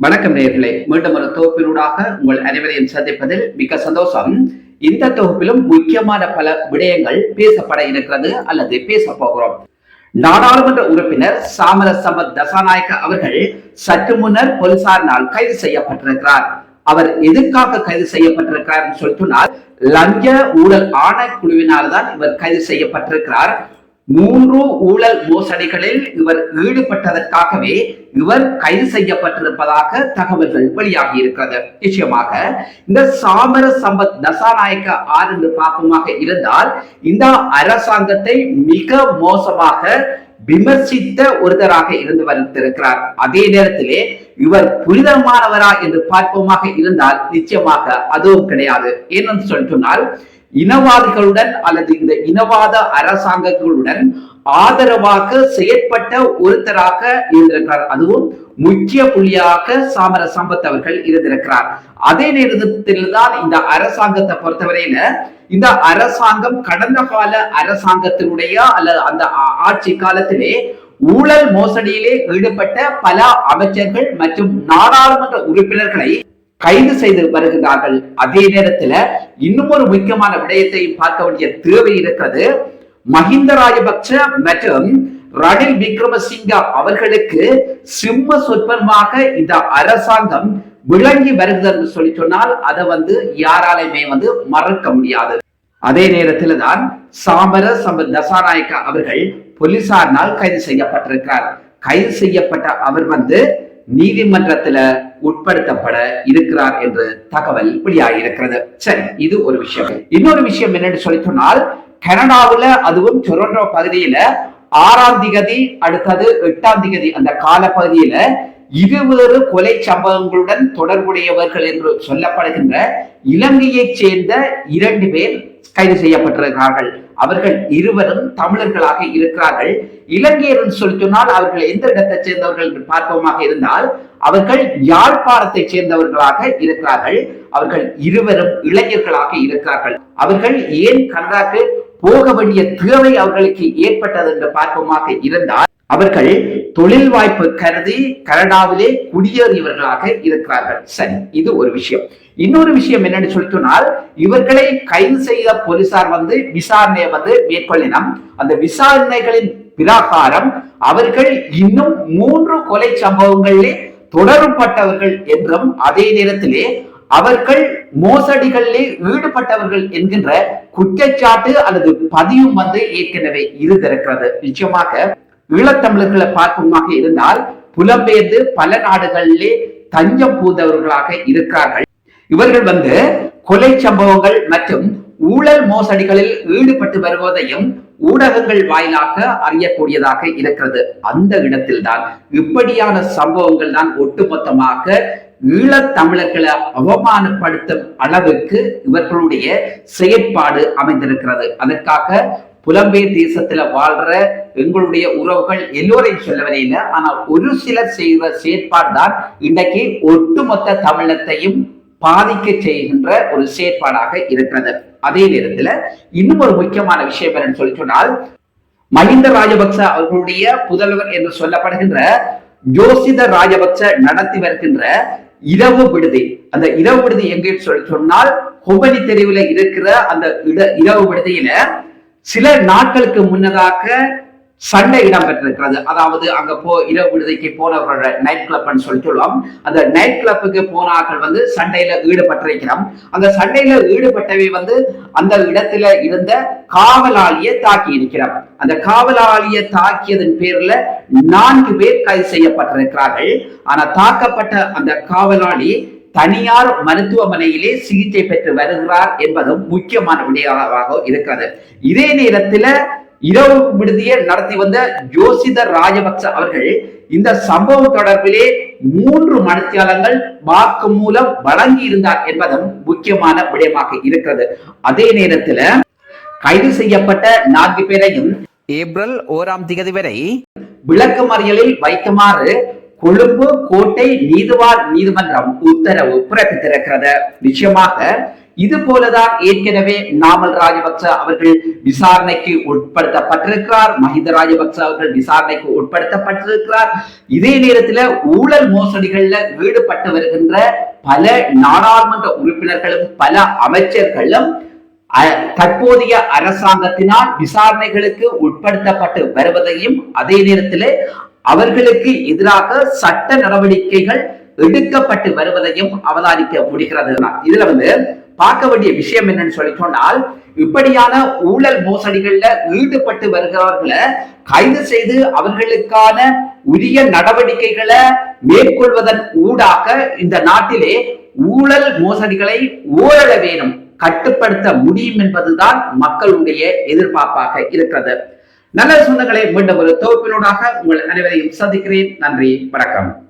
வணக்கம் நேர்களே மீண்டும் ஒரு தொகுப்பினூடாக உங்கள் அனைவரையும் சந்திப்பதில் மிக சந்தோஷம். இந்த தொகுப்பிலும் முக்கியமான பல விடயங்கள் பேசப்பட இருக்கிறது அல்லது பேச போகிறோம். நாடாளுமன்ற உறுப்பினர் சாமர சமத் தசாநாயக்க அவர்கள் சற்று முன்னர் போலீசாரினால் கைது செய்யப்பட்டிருக்கிறார். அவர் எதற்காக கைது செய்யப்பட்டிருக்கிறார் என்று சொன்னால் லஞ்ச ஊழல் ஆணைக்குழுவினால் தான் இவர் கைது செய்யப்பட்டிருக்கிறார். மூன்று ஊழல் மோசடிகளில் இவர் ஈடுபட்டதற்காகவே இவர் கைது செய்யப்பட்டிருப்பதாக தகவல்கள் வெளியாகி இருக்கிறது நிச்சயமாக இந்த சாமர சம்பத் தசாநாயக்க ஆர் என்று பார்ப்போமாக இருந்தால் இந்த அரசாங்கத்தை மிக மோசமாக விமர்சித்த ஒருத்தராக இருந்து வந்திருக்கிறார். அதே நேரத்திலே இவர் புனிதமானவரா என்று பார்ப்போமாக இருந்தால் நிச்சயமாக அதுவும் கிடையாது. ஏனென்று சொல்லி சொன்னால் இனவாதிகளுடன் அல்லது இந்த இனவாத அரசாங்கங்களுடன் ஆதரவாக செயற்பட்ட ஒருத்தராக இருந்திருக்கிறார். அதுவும் முக்கிய புள்ளியாக சாமர சம்பத் அவர்கள் இருந்திருக்கிறார். அதே நேரத்தில் தான் இந்த அரசாங்கத்தை பொறுத்தவரையில இந்த அரசாங்கம் கடந்த கால அரசாங்கத்தினுடைய அல்லது அந்த ஆட்சி காலத்திலே ஊழல் மோசடியிலே ஈடுபட்ட பல அமைச்சர்கள் மற்றும் நாடாளுமன்ற உறுப்பினர்களை கைது செய்து வருகிறார்கள். அதே நேரத்துல இன்னும் ஒரு முக்கியமான விடயத்தை பார்க்க வேண்டிய தேவை இருக்கிறது. மஹிந்த ராஜபக்ச மற்றும் ரணில் விக்ரமசிங்க அவர்களுக்கு சிம்ம சொற்பமாக இந்த அரசாங்கம் விளங்கி வருகிறது என்று சொல்லி சொன்னால் அதை வந்து யாராலையுமே வந்து மறக்க முடியாது. அதே நேரத்தில் தான் சாமர சம்ப தசாநாயக்க அவர்கள் போலீசாரினால் கைது செய்யப்பட்டிருக்கிறார். கைது செய்யப்பட்ட அவர் வந்து நீதிமன்றத்துல உட்படுத்தப்பட இருக்கிறார் என்று தகவல் வெளியாகி இருக்கிறது சரி இது ஒரு விஷயம். இன்னொரு விஷயம் என்னன்னு சொல்லி சொன்னால் கனடாவுல அதுவும் டொரண்டோ பகுதியில ஆறாம் திகதி அடுத்தது எட்டாம் திகதி அந்த கால பகுதியில இருவேறு கொலை சம்பவங்களுடன் தொடர்புடையவர்கள் என்று சொல்லப்படுகின்ற இலங்கையைச் சேர்ந்த இரண்டு பேர் கைது செய்யப்பட்டிருக்கிறார்கள். அவர்கள் இருவரும் தமிழர்களாக இருக்கிறார்கள். இலங்கையர் என்று சொல்லி சொன்னால் அவர்கள் எந்த இடத்தைச் சேர்ந்தவர்கள் என்று பார்ப்போமாக இருந்தால் அவர்கள் யாழ்ப்பாணத்தை சேர்ந்தவர்களாக இருக்கிறார்கள். அவர்கள் இருவரும் இளைஞர்களாக இருக்கிறார்கள். அவர்கள் ஏன் கனடாக்கு போக வேண்டிய தேவை அவர்களுக்கு ஏற்பட்டது என்று பார்ப்போமாக இருந்தால் அவர்கள் தொழில் வாய்ப்பு கருதி கனடாவிலே குடியேறியவர்களாக இருக்கிறார்கள். சரி இது ஒரு விஷயம். இன்னொரு விஷயம் என்னன்னு சொல்லி சொன்னால் இவர்களை கைது செய்த போலீசார் வந்து விசாரணையை வந்து மேற்கொள்ளினம் அந்த விசாரணைகளின் பிராகாரம் அவர்கள் இன்னும் மூன்று கொலை சம்பவங்களிலே தொடரப்பட்டவர்கள் என்றும் அதே நேரத்திலே அவர்கள் மோசடிகளிலே ஈடுபட்டவர்கள் என்கின்ற குற்றச்சாட்டு அல்லது பதிவும் வந்து ஏற்கனவே இருந்திருக்கிறது. நிச்சயமாக ஈழத்தமிழர்களை பார்ப்போமாக இருந்தால் புலம்பெயர்ந்து பல நாடுகளிலே தஞ்சம் பூந்தவர்களாக இருக்கிறார்கள். இவர்கள் வந்து கொலை சம்பவங்கள் மற்றும் ஊழல் மோசடிகளில் ஈடுபட்டு வருவதையும் ஊடகங்கள் வாயிலாக அறியக்கூடியதாக இருக்கிறது. அந்த இடத்தில்தான் இப்படியான சம்பவங்கள் தான் ஒட்டுமொத்தமாக ஈழத்தமிழர்களை அவமானப்படுத்தும் அளவுக்கு இவர்களுடைய செயற்பாடு அமைந்திருக்கிறது. அதற்காக புலம்பெயர் தேசத்துல வாழ்ற எங்களுடைய உறவுகள் எல்லோரையும் சொல்ல ஆனால் ஒரு சிலர் செய்கிற செயற்பாடு தான் இன்றைக்கு ஒட்டுமொத்த தமிழத்தையும் பாதிக்க செய்கின்ற ஒரு செயற்பாடாக இருக்கிறது. அதே நேரத்துல இன்னும் ஒரு முக்கியமான விஷயம் என்னன்னு சொல்லி சொன்னால் மஹிந்த ராஜபக்ச அவர்களுடைய புதல்வர் என்று சொல்லப்படுகின்ற ஜோசித ராஜபக்ச நடத்தி வருகின்ற இரவு விடுதி. அந்த இரவு விடுதி எங்கேன்னு சொல்லி சொன்னால் ஹொபனி தெருவில் இருக்கிற அந்த இட- இரவு விடுதியில சில நாட்களுக்கு முன்னதாக சண்டை இடம்பெற்றிருக்கிறது. அதாவது அங்க போ இரவு விடுதிக்கு போனவர்களோட நைட் கிளப்னு சொல்லி சொல்லுவோம். அந்த நைட் கிளப்புக்கு போனார்கள் வந்து சண்டையில ஈடுபட்டிருக்கிறோம். அந்த சண்டையில ஈடுபட்டவை வந்து அந்த இடத்துல இருந்த காவலாளியை தாக்கி இருக்கிறோம் அந்த காவலாளியை தாக்கியதன் பேர்ல நான்கு பேர் கைது செய்யப்பட்டிருக்கிறார்கள். ஆனா தாக்கப்பட்ட அந்த காவலாளி தனியார் மருத்துவமனையிலே சிகிச்சை பெற்று வருகிறார் என்பதும் முக்கியமான விடயமாக இருக்கிறது. இதே நேரத்துல இரவு விடுதியை நடத்தி வந்த ஜோசிதர் ராஜபக்ச அவர்கள் இந்த சம்பவம் தொடர்பிலே மூன்று மனத்தியாளங்கள் வாக்கு மூலம் வழங்கி இருந்தார் என்பதும் முக்கியமான விடயமாக இருக்கிறது. அதே நேரத்துல கைது செய்யப்பட்ட நான்கு பேரையும் ஏப்ரல் ஓராம் திகதி வரை விளக்கமறியலில் வைக்குமாறு கொழும்பு கோட்டை நீதிவான் நீதிமன்றம் உத்தரவு பிறப்பித்திருக்கிறது. நிச்சயமாக இது போலதான் ஏற்கனவே நாமல் ராஜபக்ச அவர்கள் விசாரணைக்கு உட்படுத்தப்பட்டிருக்கிறார். மஹிந்த ராஜபக்ச அவர்கள் விசாரணைக்கு உட்படுத்தப்பட்டிருக்கிறார். இதே நேரத்தில் ஊழல் மோசடிகள்ல ஈடுபட்டு வருகின்ற பல நாடாளுமன்ற உறுப்பினர்களும் பல அமைச்சர்களும் தற்போதைய அரசாங்கத்தினால் விசாரணைகளுக்கு உட்படுத்தப்பட்டு வருவதையும் அதே நேரத்தில் அவர்களுக்கு எதிராக சட்ட நடவடிக்கைகள் எடுக்கப்பட்டு வருவதையும் அவதானிக்க முடிகிறது. இதுல வந்து பார்க்க வேண்டிய விஷயம் என்னன்னு சொல்லி சொன்னால் இப்படியான ஊழல் மோசடிகள்ல ஈடுபட்டு வருகிறவர்களை கைது செய்து அவர்களுக்கான உரிய நடவடிக்கைகளை மேற்கொள்வதன் ஊடாக இந்த நாட்டிலே ஊழல் மோசடிகளை ஓரளவேனும் கட்டுப்படுத்த முடியும் என்பதுதான் மக்களுடைய எதிர்பார்ப்பாக இருக்கிறது. நல்ல சொந்தங்களை மீண்டும் ஒரு தொகுப்பினூடாக உங்கள் அனைவரையும் சந்திக்கிறேன். நன்றி வணக்கம்.